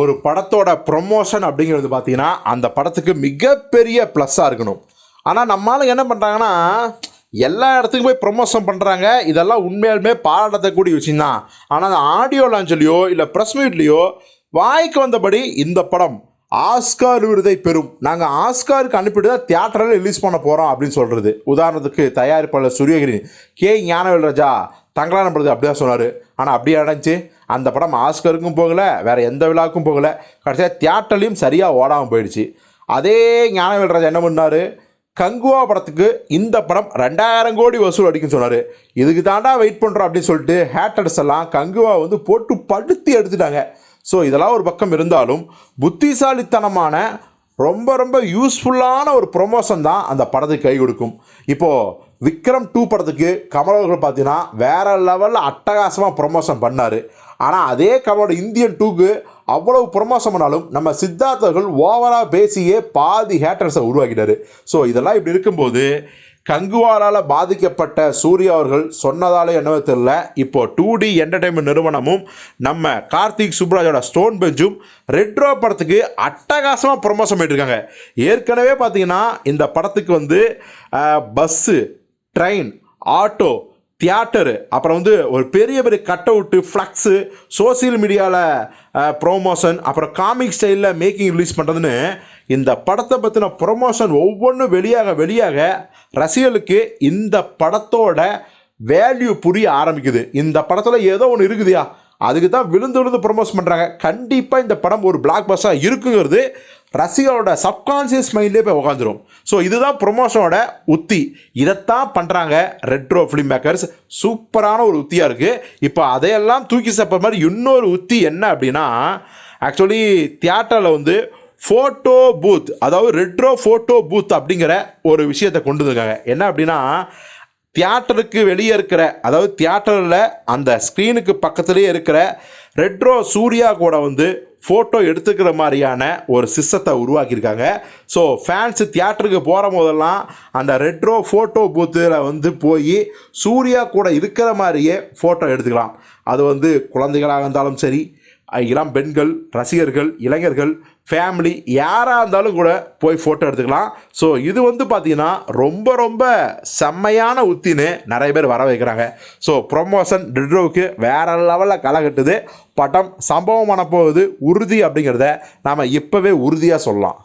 ஒரு படத்தோட ப்ரொமோஷன் அப்படிங்கிறது பார்த்தீங்கன்னா அந்த படத்துக்கு மிகப்பெரிய ப்ளஸ்ஸாக இருக்கணும். ஆனால் நம்மளால என்ன பண்ணுறாங்கன்னா எல்லா இடத்துக்கும் போய் ப்ரொமோஷன் பண்ணுறாங்க இதெல்லாம் உண்மையாலுமே பாராட்டக்கூடிய விஷயம்தான். ஆனால் அந்த ஆடியோ லான்ச்லேயோ இல்லை ப்ரெஸ் மீட்லேயோ வாய்க்கு வந்தபடி இந்த படம் ஆஸ்கார் விருதை பெறும். நாங்கள் ஆஸ்காருக்கு அனுப்பிட்டு தான் தியேட்டரில் ரிலீஸ் பண்ண போகிறோம் அப்படின்னு சொல்கிறது உதாரணத்துக்கு தயாரிப்பாளர் சூரியகிரி கே. ஞானவேல் ராஜா தங்களான படத்து அப்படி தான் சொன்னார். ஆனால் அப்படியே அடைஞ்சு அந்த படம் ஆஸ்கருக்கும் போகலை வேறு எந்த விழாவுக்கும் போகலை. கடைசியாக தியேட்டர்லேயும் சரியாக ஓடாமல் போயிடுச்சு. அதே ஞானவேல்ராஜ் என்ன பண்ணார்? கங்குவா படத்துக்கு இந்த படம் ரெண்டாயிரம் கோடி வசூல் அடிக்குன்னு சொன்னார். இதுக்கு தாண்டா வெயிட் பண்ணுறோம் அப்படின்னு சொல்லிட்டு ஹேட்டர்ஸ் எல்லாம் கங்குவா வந்து போட்டு படுத்தி எடுத்துட்டாங்க. ஸோ இதெல்லாம் ஒரு பக்கம் இருந்தாலும் புத்திசாலித்தனமான ரொம்ப ரொம்ப யூஸ்ஃபுல்லான ஒரு ப்ரொமோஷன் தான் அந்த படத்துக்கு கை கொடுக்கும். இப்போது விக்ரம் டூ படத்துக்கு கமல் அவர்கள் பார்த்தீங்கன்னா வேற லெவலில் அட்டகாசமாக ப்ரொமோஷன் பண்ணார். ஆனால் அதே கமலோட இந்தியன் டூக்கு அவ்வளவு ப்ரொமோஷன் பண்ணாலும் நம்ம சித்தார்த்தர்கள் ஓவராக பேசியே பாதி ஹேட்டர்ஸை உருவாக்கிட்டாரு. ஸோ இதெல்லாம் இப்படி இருக்கும்போது கங்குவாலால் பாதிக்கப்பட்ட சூர்யா அவர்கள் சொன்னதாலே என்னவோ தெரியல. இப்போ டூ டி என்டர்டைன்மெண்ட் நிறுவனமும் நம்ம கார்த்திக் சுப்ராஜோட ஸ்டோன் பெஞ்சும் ரெட்ரோ படத்துக்கு அட்டகாசமாக ப்ரொமோஷன் பண்ணிட்டுருக்காங்க ஏற்கனவே பார்த்தீங்கன்னா இந்த படத்துக்கு வந்து பஸ்ஸு ட்ரெயின் ஆட்டோ தியேட்டரு அப்புறம் வந்து ஒரு பெரிய பெரிய கட் அவுட்டு ஃப்ளக்ஸு சோசியல் மீடியாவில் ப்ரோமோஷன் அப்புறம் காமிக் ஸ்டைலில் மேக்கிங் ரிலீஸ் பண்ணுறதுன்னு இந்த படத்தை பற்றின ப்ரொமோஷன் ஒவ்வொன்றும் வெளியாக வெளியாக ரசிகர்களுக்கு இந்த படத்தோட வேல்யூ புரிய ஆரம்பிக்குது. இந்த படத்தில் ஏதோ ஒன்று இருக்குதுயா? அதுக்கு தான் விழுந்து விழுந்து ப்ரொமோஷன் பண்ணுறாங்க கண்டிப்பாக இந்த படம் ஒரு பிளாக் பஸ்ஸாக இருக்குங்கிறது ரசிகரோட சப்கான்சியஸ் மைண்ட்லேயே போய் உட்காந்துரும் ஸோ இதுதான் ப்ரொமோஷனோட உத்தி. இதைத்தான் பண்ணுறாங்க ரெட்ரோ ஃபிலிம் மேக்கர்ஸ் சூப்பரான ஒரு உத்தியாக இருக்குது இப்போ அதையெல்லாம் தூக்கி சாப்பிட்ற மாதிரி இன்னொரு உத்தி என்ன அப்படின்னா ஆக்சுவலி தியேட்டரில் வந்து ஃபோட்டோ பூத் அதாவது ரெட்ரோ ஃபோட்டோ பூத் அப்படிங்கிற ஒரு விஷயத்தை கொண்டு வந்திருக்காங்க. என்ன அப்படின்னா தியேட்டருக்கு வெளியே இருக்கிற அதாவது தியேட்டரில் அந்த ஸ்க்ரீனுக்கு பக்கத்துலேயே இருக்கிற ரெட்ரோ சூர்யா கூட வந்து ஃபோட்டோ எடுத்துக்கிற மாதிரியான ஒரு சிஸ்டத்தை உருவாக்கியிருக்காங்க. ஸோ ஃபேன்ஸு தியேட்டருக்கு போகிற போதெல்லாம் அந்த ரெட்ரோ ஃபோட்டோ பூத்தில் வந்து போய் சூர்யா கூட இருக்கிற மாதிரியே ஃபோட்டோ எடுத்துக்கலாம். அது வந்து குழந்தைகளாக இருந்தாலும் சரி இளம் பெண்கள் ரசிகர்கள் இளைஞர்கள் ஃபேமிலி யாராக இருந்தாலும் கூட போய் ஃபோட்டோ எடுத்துக்கலாம். ஸோ இது வந்து பார்த்திங்கன்னா ரொம்ப ரொம்ப செம்மையான உத்தின்னு நிறைய பேர் வர வைக்கிறாங்க. ஸோ ப்ரொமோஷன் டிட்ரோவுக்கு வேறு லெவலில் களை கட்டுது. படம் சம்பவமான போகுது உறுதி அப்படிங்கிறத நாம் இப்போவே உறுதியாக சொல்லலாம்.